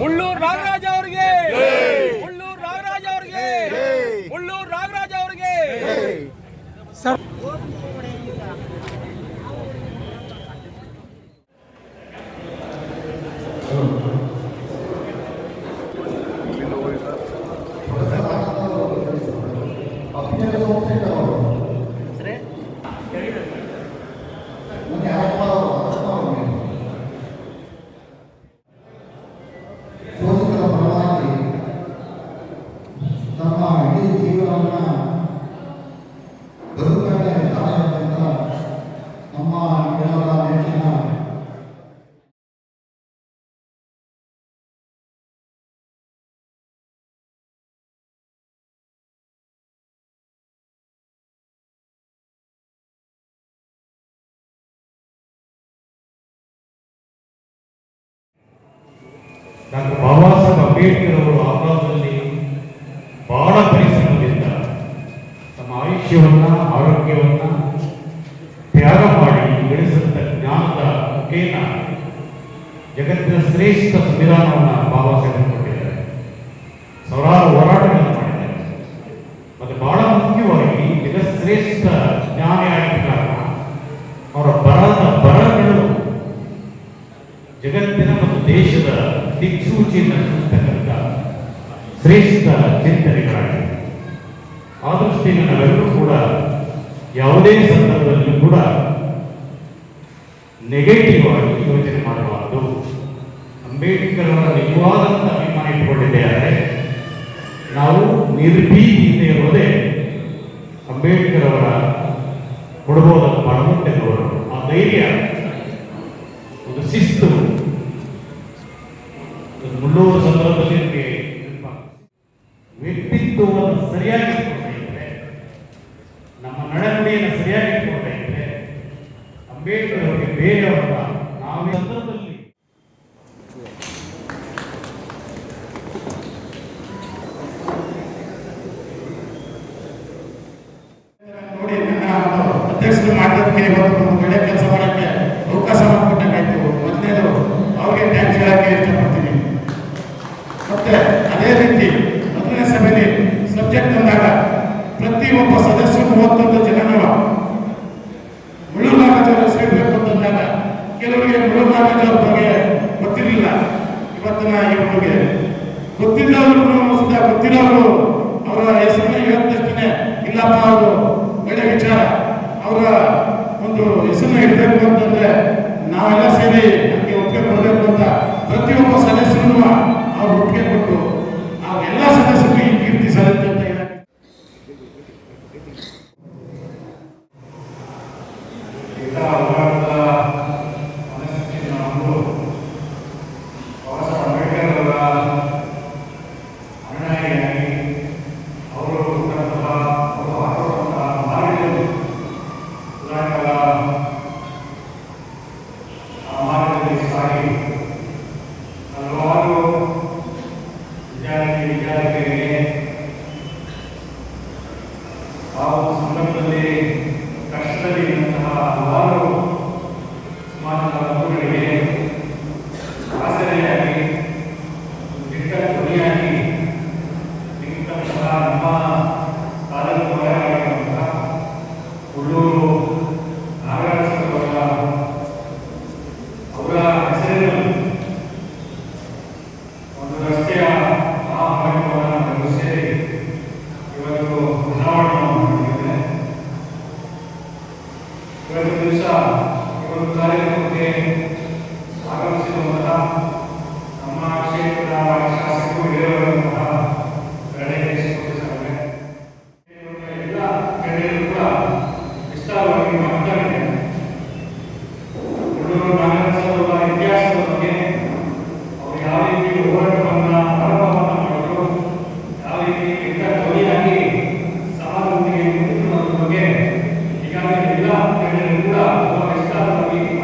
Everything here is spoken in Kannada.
ಮುಳ್ಳೂರು ನಾಗರಾಜ್ ಅವರಿಗೆ ಮುಳ್ಳೂರು ನಾಗರಾಜ ಅವರಿಗೆ ಮುಳ್ಳೂರು ನಾಗರಾಜ ಅವರಿಗೆ ಶೋಷಕರ ಪರವಾಗಿ ತಮ್ಮ ಇಡೀ ಜೀವನವನ್ನ ಬದುಕನ್ನೇ ದಾರಿಯಾದಂಥ ನಮ್ಮ ಕೆಲವರ ನೆಚ್ಚಿನ ಡಾಕ್ಟರ್ ಬಾಬಾ ಸಾಹೇಬ್ ಅಂಬೇಡ್ಕರ್ ಅವರು ಆಗಾಗದಲ್ಲಿ ಬಹಳ ಪರಿಶ್ರಮದಿಂದ ತಮ್ಮ ಆಯುಷ್ಯವನ್ನ, ಆರೋಗ್ಯವನ್ನ ತ್ಯಾಗ ಮಾಡಿ ಗಳಿಸಿದ ಜ್ಞಾನದ ಮುಖೇನ ಜಗತ್ತಿನ ಶ್ರೇಷ್ಠ ಸಂವಿಧಾನವನ್ನು ಬಾಬಾ ಸಾಹೇಬ್ ಕೊಟ್ಟಿದ್ದಾರೆ. ಸಾವಿರಾರು ಹೋರಾಟಗಳನ್ನು ಮಾಡಿದ್ದಾರೆ. ಮತ್ತು ಬಹಳ ಮುಖ್ಯವಾಗಿ ಜಗತ್ಶ್ರೇಷ್ಠ ಜ್ಞಾನಿ ಶ್ರೇಷ್ಠ ಚಿಂತನೆಗಳಾಗಿವೆ. ಆ ದೃಷ್ಟಿಯಿಂದ ನಾವೆಲ್ಲರೂ ಕೂಡ ಯಾವುದೇ ಸಂದರ್ಭದಲ್ಲಿ ಕೂಡ ನೆಗೆಟಿವ್ ಆಗಿ ಯೋಚನೆ ಮಾಡಬಾರದು. ಅಂಬೇಡ್ಕರ್ ಅವರ ನಿಜವಾದಂಥ ಅಭಿಮಾನ ಇಟ್ಟುಕೊಂಡಿದ್ದೆ ಆದರೆ ನಾವು ನಿರ್ಭೀತಿಯಿಂದ ಇರುವುದೇ ಅಂಬೇಡ್ಕರ್ ಅವರ ಕೊಡಬಹುದಾದ ಪರಮುಟ್ಟೆನವರು ಆ ಧೈರ್ಯ ಮುಳ್ಳುನಾಗಜವ್ರ ಬಗ್ಗೆ ಗೊತ್ತಿರಲಿಲ್ಲ. ಇವತ್ತಿನ ಯುವಕರಿಗೆ ಗೊತ್ತಿದ್ದವರು ಸುಧಾ ಗೊತ್ತಿರೋರು ಅವರ ಹೆಸರನ್ನ ಹೇಳಿದಷ್ಟೇ ಇಲ್ಲಪ್ಪ ಅವರು, ಒಳ್ಳೆ ವಿಚಾರ. ಅವರ ಒಂದು ಹೆಸರನ್ನ ಇಡಬೇಕು ಅಂತಂದ್ರೆ ನಾವೆಲ್ಲ ಸೇರಿ ನಮಗೆ ಒಪ್ಪಿಗೆ ಕೊಡಬೇಕು ಅಂತ ಪ್ರತಿಯೊಬ್ಬ ಸದಸ್ಯರು ಅವ್ರು ಒಪ್ಪಿಗೆ ಕೊಟ್ಟು, ಆ ಎಲ್ಲ ಸದಸ್ಯರಿಗೆ ಈ ಕೀರ್ತಿ ಸಲ್ಲುತ್ತೆ Janaki Janaki I'm viene curato, può restare